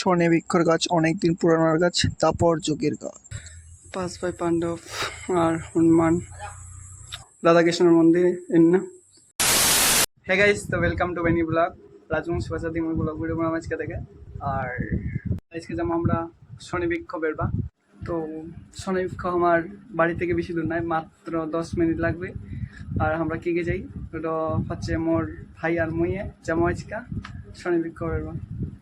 স্বর্ণে বৃক্ষর গাছ, অনেকদিন পুরানোর গাছ, তারপর যুগের গাছ। পাঁচ ভাই পাণ্ডব আর হনুমান। রাধাকৃষ্ণের মন্দির না হ্যাঁ গাইস তো ওয়েলকাম টু বেনি ব্লগ রাজবংশ ভাষা দিমুর ব্লগ ভিডিও বানাম আজকে থেকে। আর আজকে যেমন আমরা শনিবৃক্ষ বেরবা তো শনিবৃক্ষ আমার বাড়ি থেকে বেশি দূর নাই মাত্র দশ মিনিট লাগবে। আর আমরা কে কে যাই? ওটা হচ্ছে মোর ভাই আর মুইয়ে। যেমন আজকে শনিবৃক্ষ বেরবা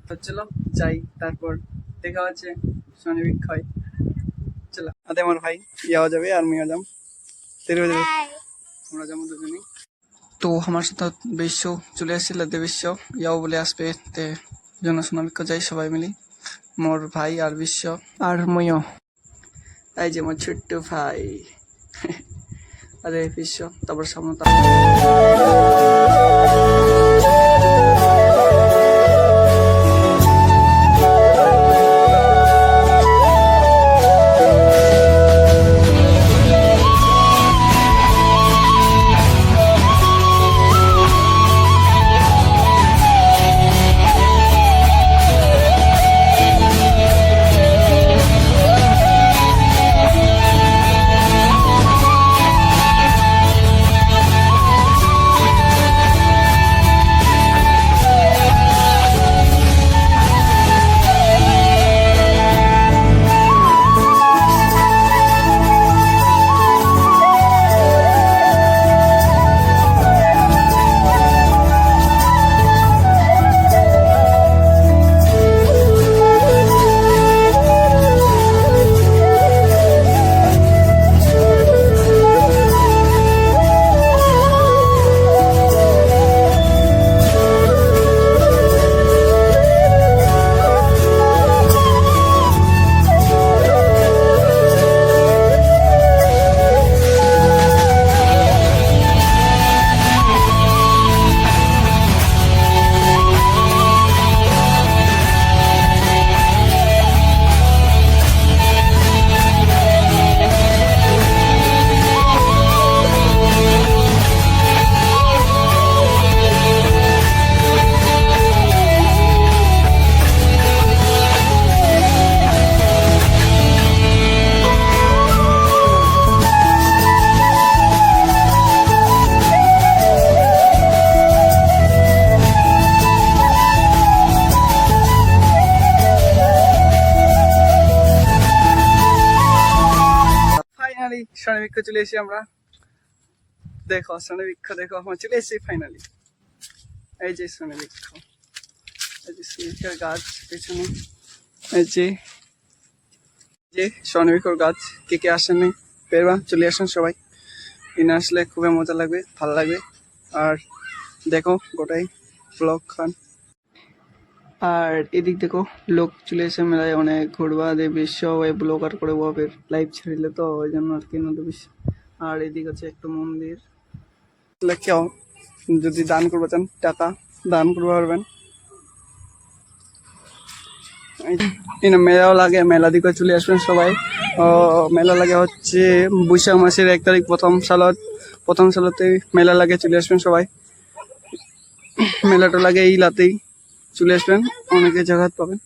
তো চলো যাই তারপর দেখা হচ্ছে শনিবৃক্ষ হয় চলো। আদে আমার ভাই ইয়াও যাবে আর মিয়া যাম। তেরো যাবে আমরা যাব দুজনেই। তো আমার সাথে বিশ্ব চলে আসছিল দে বিশ্ব। ইয়াও বলে আসবে তে জন্য জনসনাবিক্ষ যাই সবাই মিলি। মোর ভাই আর বিশ্ব আর মইও এই যে মোর ছোট্ট ভাই। আরে বিশ্ব তারপর সামনে স্বর্ণবৃক্ষ চলে এসেছি আমরা। দেখো স্বর্ণবৃক্ষ দেখো, আমরা চলে এসেছি ফাইনালি এই যে স্বর্ণবৃক্ষ এই যে স্বর্ণবৃক্ষের গাছ পেছনে। এই যে যে স্বর্ণবৃক্ষর গাছ। কে কে আসেনি পেরবা চলে আসেন সবাই। এনে আসলে খুবই মজা লাগবে, ভালো লাগবে। আর দেখো, গোটাই ব্লগ খান। আর এদিক দেখো, লোক চলে এসে মেলায় অনেক ঘুরবা বিশ্ব ওই ব্লগার করে বাপের লাইভ ছেড়িলে তো, ওই জন্য আর কি নতুন বিশ্ব আর এদিক আছে একটা মন্দির। কেউ যদি দান করব চান, টাকা দান করতে পারবেন। মেলাও লাগে, মেলা দিকে চলে আসবেন সবাই। মেলা লাগে হচ্ছে বৈশাখ মাসের এক তারিখ প্রথম সালত, প্রথম সালতে মেলা লাগে, চলে আসবেন সবাই। মেলাটা লাগে এই লাতেই চলে আসবেন অনেকে জায়গা পাবেন।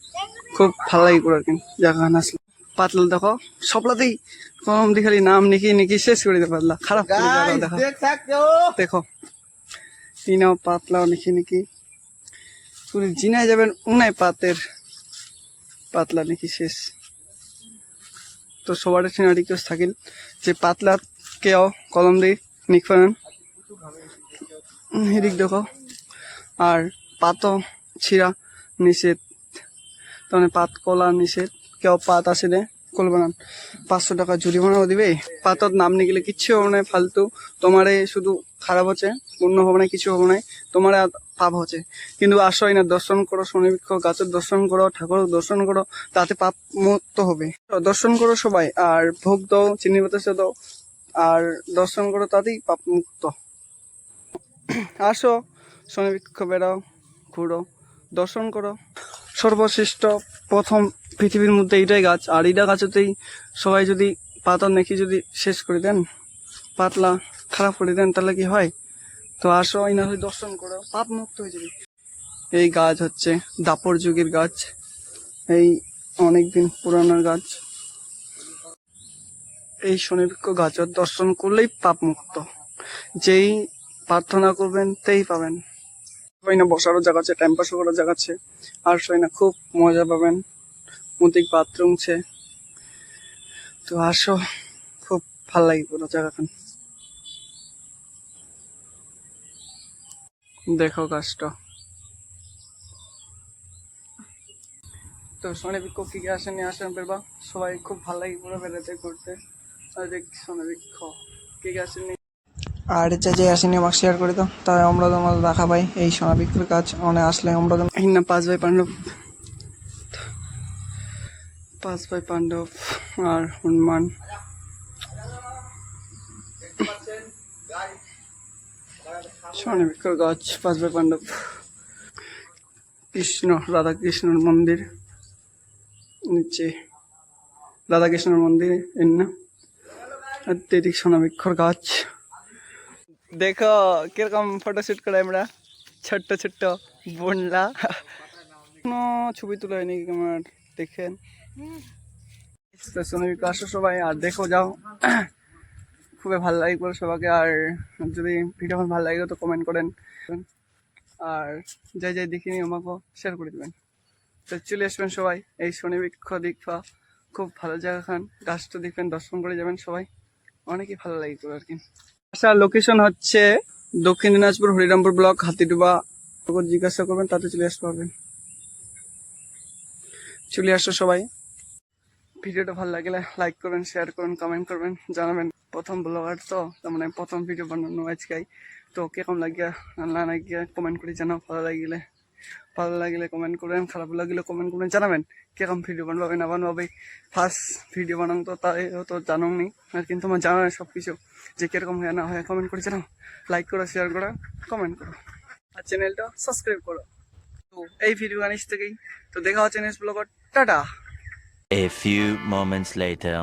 খুব ভালো লাগে করে আর কি জায়গা আসলে। পাতলা দেখো সবলাতেই কম দেখালি নাম নাকি নাকি শেষ করে দিতে পাতলা। খারাপ দেখো। দেখো তিনাও পাতলাও নাকি নাকি। পুরো জিনায় যাবেন উনায় পাতের পাতলা নাকি শেষ। তো সবার সিনারি কেউ থাকিল যে পাতলা কেও কলম দিয়ে নিক পারেন এদিক দেখো আর পাতও ছিঁড়া নিষেধ। তাহলে পাত কলা নিষেধ, কেউ পাত আসে দে করবে না। পাঁচশো টাকা জরিমানাও দিবে। পাতত নাম নিয়ে কিচ্ছু হবে না, ফালতু। তোমারে শুধু খারাপ হচ্ছে পূর্ণ হবে না, কিছু হবে না, তোমার পাপ হচ্ছে। কিন্তু আসোই না দর্শন করো শনিবৃক্ষ গাছের দর্শন করো, ঠাকুর দর্শন করো, তাতে পাপ মুক্ত হবে। দর্শন করো সবাই, আর ভোগ দাও, চিনি বাতাসে দাও, আর দর্শন করো, তাতেই পাপ মুক্ত। আসো শনিবৃক্ষ বেড়াও, ঘুরো। দর্শন করো। সর্বশ্রেষ্ঠ প্রথম পৃথিবীর মধ্যে এইটাই গাছ, আর এইটা গাছেতেই সবাই যদি পাতা নেকি যদি শেষ করে দেন, পাতলা, খারাপ করে দেন, তাহলে কি হয়? তো আসো না হয়ে দর্শন করো পাপ মুক্ত হয়ে যাবে। এই গাছ হচ্ছে দাপর যুগের গাছ, এই অনেকদিন পুরানো গাছ। এই শনিবৃক্ষ গাছের দর্শন করলেই পাপ মুক্ত যেই প্রার্থনা করবেন, তেই পাবেন। সবাই না বসারও জায়গা আছে টাইম পাস করার জায়গা আছে। আর সবাই না খুব মজা পাবেন। মুদিক বাথরুম ছে তো আসো, খুব ভালো লাগে পুরো জায়গাখান। দেখো গাছটা তো সোনাবৃক্ষ কি কি আসেন আসেন বেরবা? সবাই খুব ভালো লাগে পুরো বেড়াতে করতে আর দেখ সোনাবৃক্ষ কি আসেন আর যা যে আসেনি আমাকে শেয়ার করে দাও। তাই আমরা তোমার দেখা পাই। এই সোনা বিক্রির কাজ অনেক আসলে আমরা না, পাঁচ ভাই পাণ্ডব। পাঁচ ভাই পাণ্ডব আর হনুমান। সোনা স্বর্ণবিক্ষর গাছ, পাঁচ ভাই পাণ্ডব। কৃষ্ণ রাধা কৃষ্ণর মন্দির। নিচে রাধা কৃষ্ণর মন্দির এর না। আর এদিক সোনাবৃক্ষর গাছ। দেখো, কীরকম ফটোশুট করে আমরা? ছোট্ট ছোট্ট বোনলা। কোনো ছবি তোলা হয়নি আমার? দেখেন। তো সোনাবৃক্ষ আসো সবাই, আর দেখো, যাও। খুবই ভালো লাগে করে সবাইকে, আর যদি ভিডিও ভালো লাগে তো কমেন্ট করেন। আর যাই যাই দেখিনি আমাকেও শেয়ার করে দেবেন। তো চলে আসবেন সবাই, এই শনিবৃক্ষ দীক্ষা খুব ভালো জায়গা খান গাছটা দেখবেন, দর্শন করে যাবেন সবাই। অনেকই ভালো লাগে আর কি। আসার লোকেশন হচ্ছে দক্ষিণ দিনাজপুর, হরিরামপুর ব্লক হাতিডুবা। জিজ্ঞাসা করবেন, তাতে চলে আসতে পারবেন। চলে আসো সবাই। ভিডিওটা ভালো লাগলে লাইক করবেন শেয়ার করবেন কমেন্ট করবেন, জানাবেন। প্রথম ব্লগার তো, তার মানে প্রথম ভিডিও বানানো আজকাই। তো কেমন লাগিয়া, না লাগিয়া কমেন্ট করে জানাও, ভালো লাগিলে। ভালো লাগলে কমেন্ট করবেন খারাপ লাগলে কমেন্ট করবেন জানাবেন কীরকম ভিডিও বানাবে না বানাবে ফার্স্ট ভিডিও বানানো তো, তাই তো জানো নি আর কিন্তু আমার জানা সব কিছু যে কীরকম হয়, না হয় কমেন্ট করে জানাও। লাইক করো শেয়ার করো কমেন্ট করো। আর চ্যানেলটা সাবস্ক্রাইব করো। তো এই ভিডিও আনিস থেকেই। তো দেখা হচ্ছে next blogger tata! A few moments later.